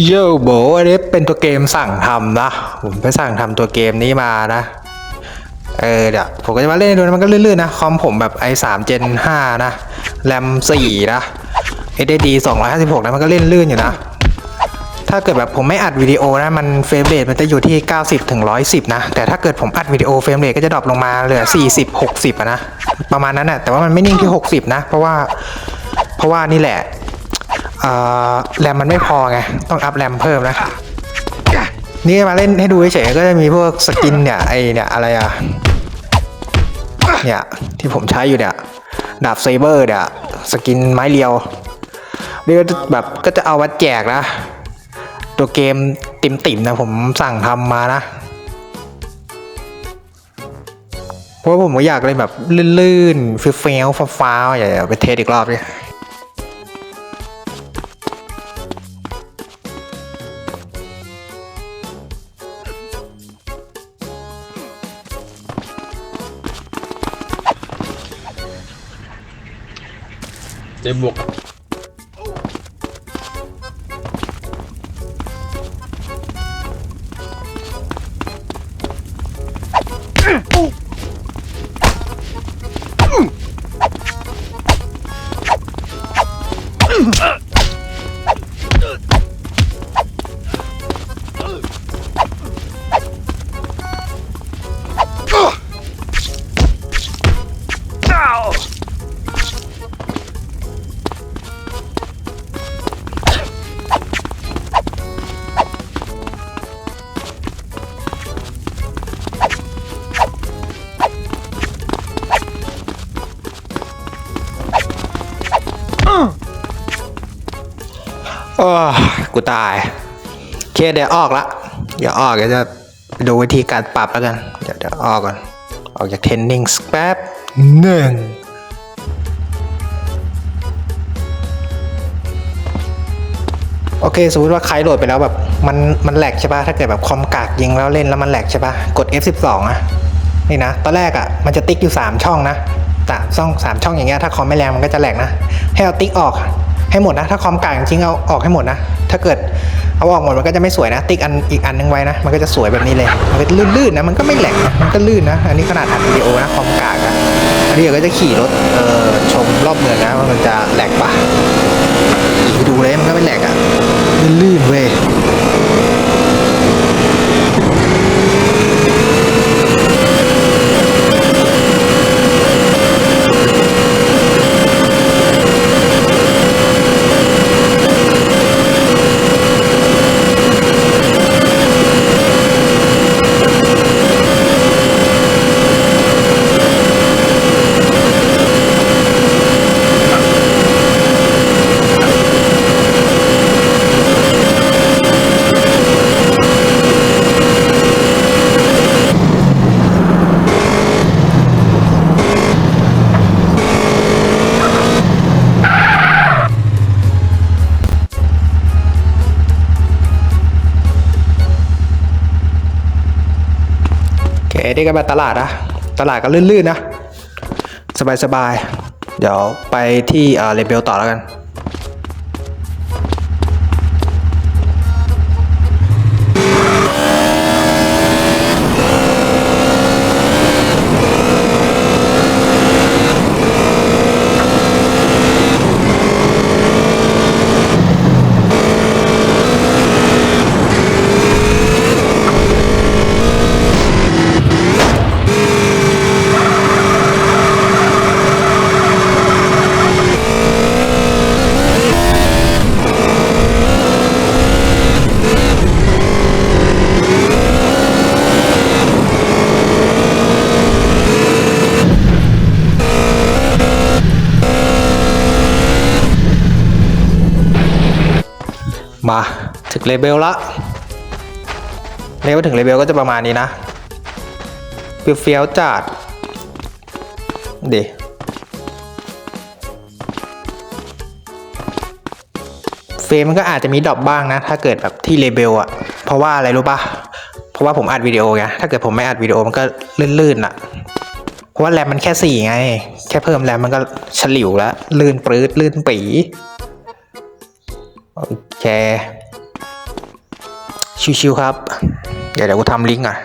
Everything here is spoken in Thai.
โยโบอันนี้เป็นตัวเกมสั่งทำนะ ผมไปสั่งทำตัวเกมนี้มานะ เออเดี๋ยวผมก็จะมาเล่นดูนะมันก็ลื่นๆนะ คอมผมแบบ i3 Gen 5 นะ แรม 4 นะ SSD 256 นะ มันก็เล่นลื่นอยู่นะ ถ้าเกิดแบบผมไม่อัดวิดีโอนะ มันเฟรมเรทมันจะอยู่ที่ 90ถึง110 นะ แต่ถ้าเกิดผมอัดวิดีโอเฟรมเรทก็จะดรอปลงมาเหลือ 40 60อะนะ ประมาณนั้นนะแต่ว่ามันไม่นิ่งที่ 60 นะ เพราะว่า เพราะว่านี่แหละ แรมมันไม่พอไง ต้องอัพแรมเพิ่มนะ นี่มาเล่นให้ดูเฉยๆก็จะมีพวกสกินเนี่ยไอเนี่ยอะไรอะเนี่ยที่ผมใช้อยู่เนี่ยดาบเซเบอร์เนี่ยสกินไม้เรียวนี่ก็จะแบบก็จะเอาวัดแจกนะ ตัวเกมติ่มติ่มๆนะผมสั่งทำมานะ เพราะผมก็อยากเล่นแบบลื่นๆฟิลเฟลฟ้าวๆอย่าไปเทสอีกรอบดิเด บวก โอ้กูตาย เคเดี๋ยวออกละเดี๋ยวออกเดี๋ยวจะดูวิธีการปรับแล้วกัน เดี๋ยวเดี๋ยวออกก่อน ออกจากเทนนิงแป๊บหนึ่งโอเคสมมติว่าใครโหลดไปแล้วแบบมันมันแหลกใช่ปะถ้าเกิดแบบคอมกากยิงแล้วเล่นแล้วมันแหลกใช่ปะกด F12 อะนี่นะตอนแรกอะมันจะติ๊กอยู่ 3 ช่องนะ สามช่องสามช่องอย่างเงี้ยถ้าคอมไม่แรงมันก็จะแหลกนะ ให้เอาติ๊กออกให้หมดนะ ถ้าคอมกลางจริงเอาออกให้หมดนะ ถ้าเกิดเอาออกหมดมันก็จะไม่สวยนะ ติ๊กอันอีกอันนึงไว้นะ มันก็จะสวยแบบนี้เลย มันก็ลื่นๆนะ มันก็ไม่แหลกนะมันก็ลื่นนะ อันนี้ขนาดอัดวิดีโอนะคอมกลางนะอันนี้เดี๋ยวก็จะขี่รถเอ่อชมรอบเมืองนะว่ามันจะแหลกปะขี่ดูเลยมันก็ไม่แหลกอะลื่นๆเว้ย โอเด็กก็ไปตลาดนะ ตลาดก็ลื่นๆนะ สบายๆ เดี๋ยวไปที่เอ่อเลเบลต่อแล้วกัน มาถึงเลเบลละเลเวลถึงเลเบลก็จะประมาณนี้นะเฟี้ยวๆจัดเดเฟรมมันก็อาจจะมีดรอปบ้างนะ ถ้าเกิดแบบที่เลเบลอะเพราะว่าอะไรรู้ปะเพราะว่าผมอัดวิดีโอไงถ้าเกิดผมไม่อัดวิดีโอมันก็ลื่นๆอะเพราะว่าแรมมันแค่สี่ไง แค่เพิ่มแรมมันก็ฉลิวแล้วลื่นปรื้ดลื่นปีโอ แชร์ ชิวๆครับ เดี๋ยวเดี๋ยวกูทำลิงก์อะ